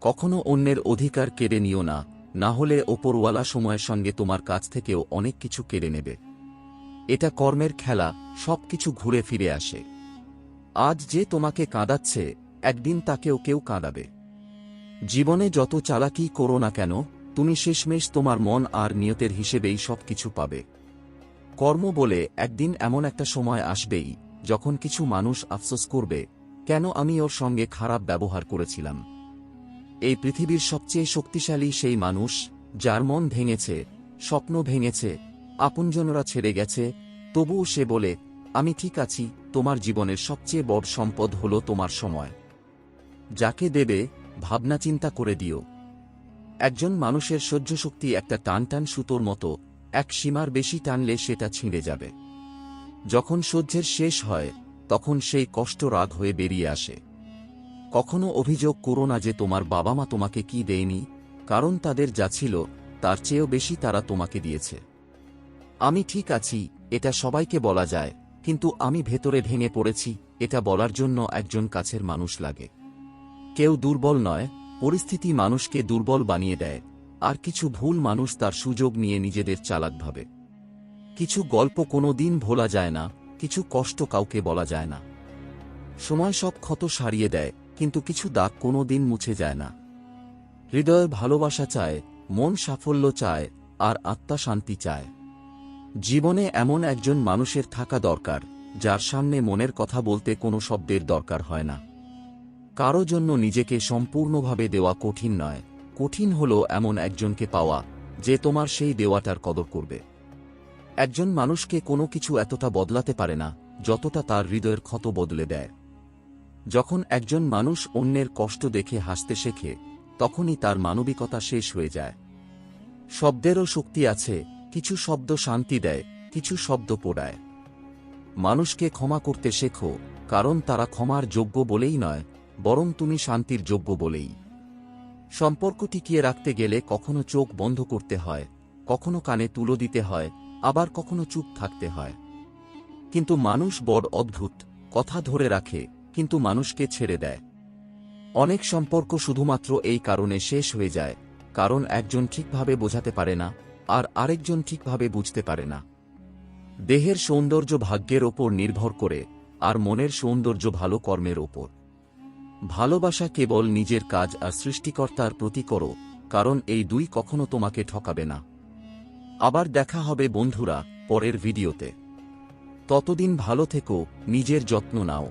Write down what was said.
কখনো অন্যের অধিকার কেড়ে নিও না না হলে ওপরওয়ালা সময়ের সঙ্গে তোমার কাছ থেকেও অনেক কিছু কেড়ে নেবে। এটা কর্মের খেলা সব কিছু ঘুরে ফিরে আসে। আজ যে তোমাকে কাঁদাচ্ছে, একদিন তাকেও কেউ কাঁদাবে। জীবনে যত চালাকি করো না কেন, তুমি শেষমেশ তোমার মন আর নিয়তের হিসেবেই সব কিছু পাবে। কর্ম বলে একদিন এমন একটা সময় আসবেই, যখন কিছু মানুষ আফসোস করবে, কেন আমি ওর সঙ্গে খারাপ ব্যবহার করেছিলাম? এই পৃথিবীর সবচেয়ে শক্তিশালী সেই মানুষ, যার মন ভেঙেছে, স্বপ্ন ভেঙেছে, আপনজনরা ছেড়ে গেছে, তবুও সে বলে, আমি ঠিক আছি, তোমার জীবনের সবচেয়ে বড় সম্পদ হল তোমার সময়। যাকে দেবে, ভাবনা চিন্তা করে দিও। একজন মানুষের সহ্য শক্তি একটা টান টান সুতোর মতো, এক সীমার বেশি টানলে সেটা ছিঁড়ে যাবে। যখন সহ্যের শেষ হয়, তখন সেই কষ্ট রাগ হয়ে বেরিয়ে আসে। কখনো অভিযোগ করো না যে তোমার বাবা মা তোমাকে কি দেয়নি, কারণ তাদের যা ছিল, তার চেয়েও বেশি তারা তোমাকে দিয়েছে। আমি ঠিক আছি, এটা সবাইকে বলা যায়, কিন্তু আমি ভেতরে ভেঙে পড়েছি, এটা বলার জন্য একজন কাছের মানুষ লাগে। কেউ দুর্বল নয়, পরিস্থিতি মানুষকে দুর্বল বানিয়ে দেয়, আর কিছু ভুল মানুষ তার সুযোগ নিয়ে নিজেদের চালাক ভাবে। কিছু গল্প কোনো দিন ভোলা যায় না, কিছু কষ্ট কাউকে বলা যায় না। সময় সব ক্ষত সারিয়ে দেয় কিন্তু কিছু দাগ কোনো দিন মুছে যায় না। হৃদয় ভালোবাসা চায়, মন সাফল্য চায়, আর আত্মা শান্তি চায়। জীবনে এমন একজন মানুষের থাকা দরকার, যার সামনে মনের কথা বলতে কোনো শব্দের দরকার হয় না। কারও জন্য নিজেকে সম্পূর্ণভাবে দেওয়া কঠিন নয়। কঠিন হল এমন একজনকে পাওয়া, যে তোমার সেই দেওয়াটার কদর করবে। একজন মানুষকে কোনো কিছু এতটা বদলাতে পারে না, যতটা তার হৃদয়ের ক্ষত বদলে দেয়। যখন একজন মানুষ অন্যের কষ্ট দেখে হাসতে শেখে, তখনই তার মানবিকতা শেষ হয়ে যায়। শব্দেরও শক্তি আছে, কিছু শব্দ শান্তি দেয়, কিছু শব্দ পোড়ায়। মানুষকে ক্ষমা করতে শেখো, কারণ তারা ক্ষমার যোগ্য বলেই নয়, বরং তুমি শান্তির যোগ্য বলেই। সম্পর্ক টিকিয়ে রাখতে গেলে কখনো চোখ বন্ধ করতে হয়, কখনো কানে তুলো দিতে হয়, আবার কখনো চুপ থাকতে হয়। কিন্তু মানুষ বড় অদ্ভুত, কথা ধরে রাখে কিন্তু মানুষকে ছেড়ে দেয়। অনেক সম্পর্ক শুধুমাত্র এই কারণে শেষ হয়ে যায়, কারণ একজন ঠিকভাবে বোঝাতে পারে না, আর আরেকজন ঠিকভাবে বুঝতে পারে না। দেহের সৌন্দর্য ভাগ্যের ওপর নির্ভর করে, আর মনের সৌন্দর্য ভালো কর্মের ওপর। ভালোবাসা কেবল নিজের কাজ আর সৃষ্টিকর্তার প্রতি করো, কারণ এই দুই কখনো তোমাকে ঠকাবে না। আবার দেখা হবে বন্ধুরা, পরের ভিডিওতে। ততদিন ভালো থেকো, নিজের যত্ন নাও।